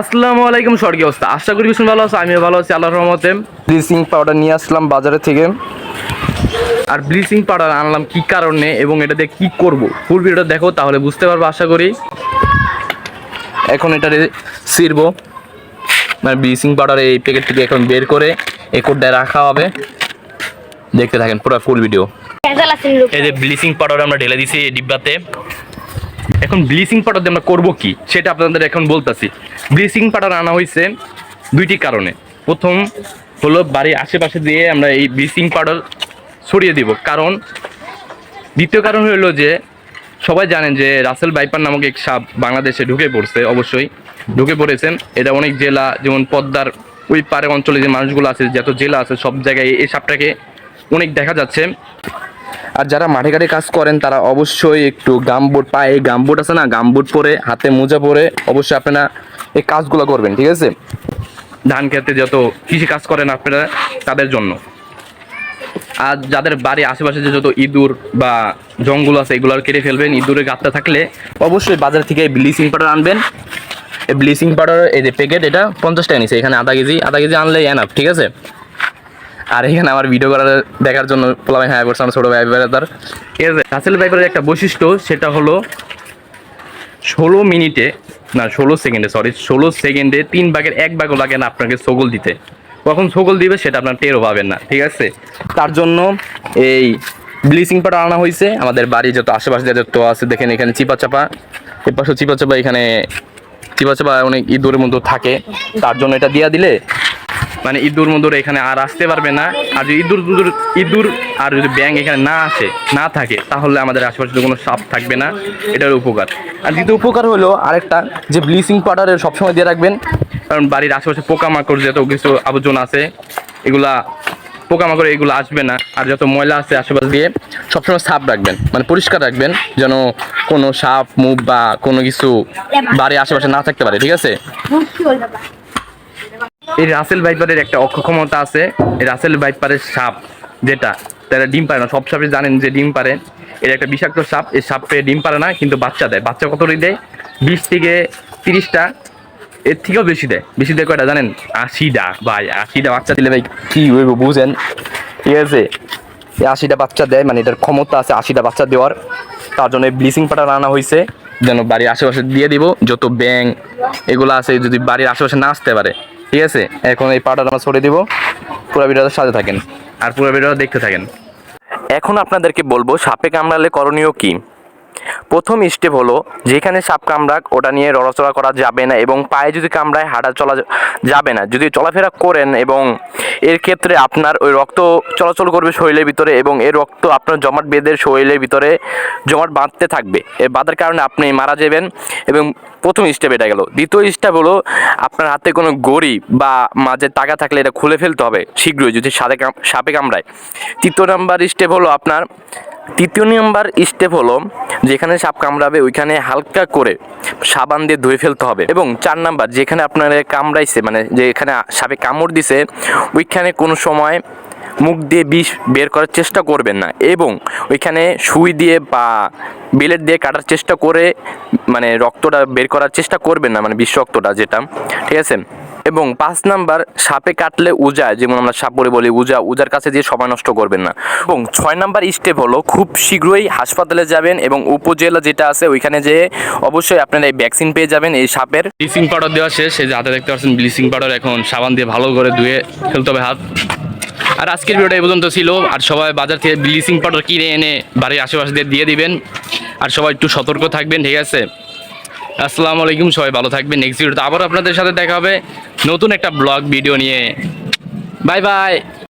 আসসালামু আলাইকুম স্বর্গীয় অবস্থা। আশা করি ভীষণ ভালো আছো আমিও ভালো আছি আল্লাহর রহমতে। ব্লিচিং পাউডার নিয়ে আসলাম বাজারে থেকে। আর ব্লিচিং পাউডার আনলাম কি কারণে এবং এটা দিয়ে কি করব? ফুল ভিডিওটা দেখো তাহলে বুঝতে পারব আশা করি। এখন এটা ছিড়বো। মানে ব্লিচিং পাউডার এই প্যাকেট থেকে এখন বের করে এই কোডটায় রাখা হবে। দেখতে থাকেন পুরো ফুল ভিডিও এই যে ব্লিচিং পাউডার আমরা ঢেলে দিছি এই ডিব্বাতে। এখন ব্লিচিং পাউডার আমরা করব কি? সেটা আপনাদের এখন বলতাছি। ব্লিচিং পাউডার আনা হয়েছে দুইটি কারণে। প্রথম হলো বাড়ির আশেপাশে দিয়ে আমরা এই ব্লিচিং পাউডার ছড়িয়ে দিব। কারণ, দ্বিতীয় কারণ হলো যে, সবাই জানেন যে রাসেল বাইপার নামক এক সাপ বাংলাদেশে ঢুকে পড়ছে, অবশ্যই। ঢুকে পড়েছেন। এটা অনেক জেলা, যেমন পদ্মার ওই পারে অঞ্চলে যে মানুষগুলো আছে, যত জেলা আছে, সব জায়গায় এই সাপটাকে অনেক দেখা যাচ্ছে। আর যারা মাঠে ঘাটে কাজ করেন, তারা অবশ্যই একটু গামবোট পায়ে গামবোট আছে না গামবোট পরে, হাতে মোজা পরে অবশ্যই আপনারা এই কাজগুলো করবেন, ঠিক আছে? ধান খেতে যত কৃষি কাজ করেন আপনারা, তাদের জন্য। আর যাদের বাড়ি আশেপাশে যে যত ইঁদুর বা জঙ্গল আছে, এগুলো কেটে ফেলবেন। ইঁদুরের গাছটা থাকলে অবশ্যই বাজার থেকে ব্লিচিং পাউডার আনবেন। এই ব্লিচিং পাউডার এই যে প্যাকেট এটা পঞ্চাশ টাকা নিছে, এখানে আধা কেজি আধা কেজি আনলে এনাফ ঠিক আছে? আর এখানে আমার ভিডিও করার, দেখার জন্য পোলামে হ্যাঁ করছে আমার ছোটো ভাই ঠিক আছে, রাসেল বাইপারের একটা বৈশিষ্ট্য, সেটা হলো ষোলো মিনিটে, না, ষোলো সেকেন্ডে সরি ষোলো সেকেন্ডে তিন ভাগের এক ভাগও লাগে না আপনাকে সগল দিতে। কখন সগল দিবে সেটা আপনার টেরও পাবেন না, ঠিক আছে? তার জন্য এই ব্লিচিং পাউডার আনা হয়েছে, আমাদের বাড়ি যত আশেপাশে যত আছে, দেখেন এখানে চিপা চাপা। এর পাশে চিপা চাপা এখানে, চিপা চাপা অনেক ইঁদুরের মতো থাকে। তার জন্য এটা দিয়া দিলে মানে ইঁদুর মধুর এখানে আর আসতে পারবে না। আর যদি ইঁদুর ইঁদুর ইঁদুর আর যদি ব্যাং এখানে না আসে না থাকে তাহলে আমাদের আশেপাশে কোনো সাপ থাকবে না। এটার উপকার। আর দ্বিতীয় উপকার হলো আরেকটা যে ব্লিচিং পাউডার সবসময় দিয়ে রাখবেন। কারণ বাড়ির আশেপাশে পোকামাকড় যত কিছু আবর্জনা আছে এগুলা পোকামাকড় এগুলো আসবে না। আর যত ময়লা আছে আশেপাশ দিয়ে সবসময় সাফ রাখবেন মানে পরিষ্কার রাখবেন যেন কোনো সাপ মুখ বা কোনো কিছু বাড়ির আশেপাশে না থাকতে পারে ঠিক আছে? এই রাসেল ভাইপারের একটা অক্ষমতা আছে। রাসেল ভাইপারের সাপ যেটা, তারা ডিম পারে না। সব সাপে জানেন যে ডিম পারে। এর একটা বিষাক্ত সাপ, এই সাপে ডিম পারে না, কিন্তু বাচ্চা দেয়। বাচ্চা কত দেয়? বিশ থেকে তিরিশটা। এর থেকেও বেশি দেয়। বেশি দেয় কয়টা জানেন? আশিটা। ভাই, আশিটা বাচ্চা দিলে ভাই কি হইব বুঝেন? ঠিক আছে? এই আশিটা বাচ্চা দেয় মানে এটার ক্ষমতা আছে আশিটা বাচ্চা দেওয়ার। তার জন্য ব্লিচিং পাউডার আনা হয়েছে যেন বাড়ির আশেপাশে দিয়ে দিব, যত ব্যাং এগুলো আছে, যদি বাড়ির আশেপাশে না আসতে পারে ঠিক আছে? এখন এই পাটা আমরা ছড়িয়ে দিব। পুরো ভিডিওটা সাথে থাকেন। আর পুরো ভিডিওটা দেখতে থাকেন। এখন আপনাদেরকে বলব সাপে কামড়ালে করণীয় কি? প্রথম স্টেপ হলো যেখানে সাপ কামড়াক, ওটা নিয়ে নড়াচড়া করা যাবে না এবং পায়ে যদি কামড়ায়, হাঁটা চলা যাবে না। যদি চলাফেরা করেন এবং এর ক্ষেত্রে আপনার ওই রক্ত চলাচল করবে শরীরের ভিতরে এবং এই রক্ত আপনার জমাট বেঁধে শরীরের ভিতরে জমাট বাঁধতে থাকবে। এর বাঁধার কারণে আপনি মারা যাবেন এবং প্রথম স্টেপ এটা গেল। দ্বিতীয় স্টেপ হলো আপনার হাতে কোনো গড়ি বা মাঝে টাকা থাকলে এটা খুলে ফেলতে হবে শীঘ্রই যদি কাম- সাপে কামড়ায়। তৃতীয় নাম্বার স্টেপ হলো আপনার তৃতীয় নাম্বার স্টেপ হলো যেখানে সাপ কামড়াবে, ওইখানে হালকা করে সাবান দিয়ে ধুয়ে ফেলতে হবে। এবং চার নাম্বার, যেখানে আপনার কামড়াইছে মানে যেখানে সাপে কামড় দিছে, ওইখানে কোনো সময় মুখ দিয়ে বিষ বের করার চেষ্টা করবেন না। এবং ওইখানে সুই দিয়ে বা বিলেট দিয়ে কাটার চেষ্টা করে মানে রক্তটা বের করার চেষ্টা করবেন না মানে বিষ রক্তটা যেটা, ঠিক আছে? এবং পাঁচ নাম্বার, সাপে কাটলে উজা, যেমন আমরা সাপ বলে বলি, উজা, উজার কাছে দিয়ে সময় নষ্ট করবেন না। এবং ছয় নাম্বার স্টেপ হলো, খুব শীঘ্রই হাসপাতালে যাবেন এবং উপজেলা যেটা আছে, ওইখানে যেয়ে অবশ্যই আপনারা এই ভ্যাকসিন পেয়ে যাবেন এই সাপের। ব্লিচিং পাউডার দেওয়া শেষ, এই যে হাতে দেখতে পাচ্ছেন ব্লিচিং পাউডার, এখন সাবান দিয়ে ভালো করে ধুয়ে ফেলতে হবে হাত। আর আজকের ভিডিওটা এই পর্যন্ত ছিল, আর সবাই বাজার থেকে ব্লিচিং পাউডার কিনে এনে বাড়ির আশেপাশে দিয়ে দিয়ে দিবেন। আর সবাই একটু সতর্ক থাকবেন, ঠিক আছে? আসসালামু আলাইকুম, সবাই ভালো থাকবেন নেক্সট ভিডিওতে আবার আপনাদের সাথে দেখা হবে। নতুন একটা ব্লগ ভিডিও নিয়ে। Bye bye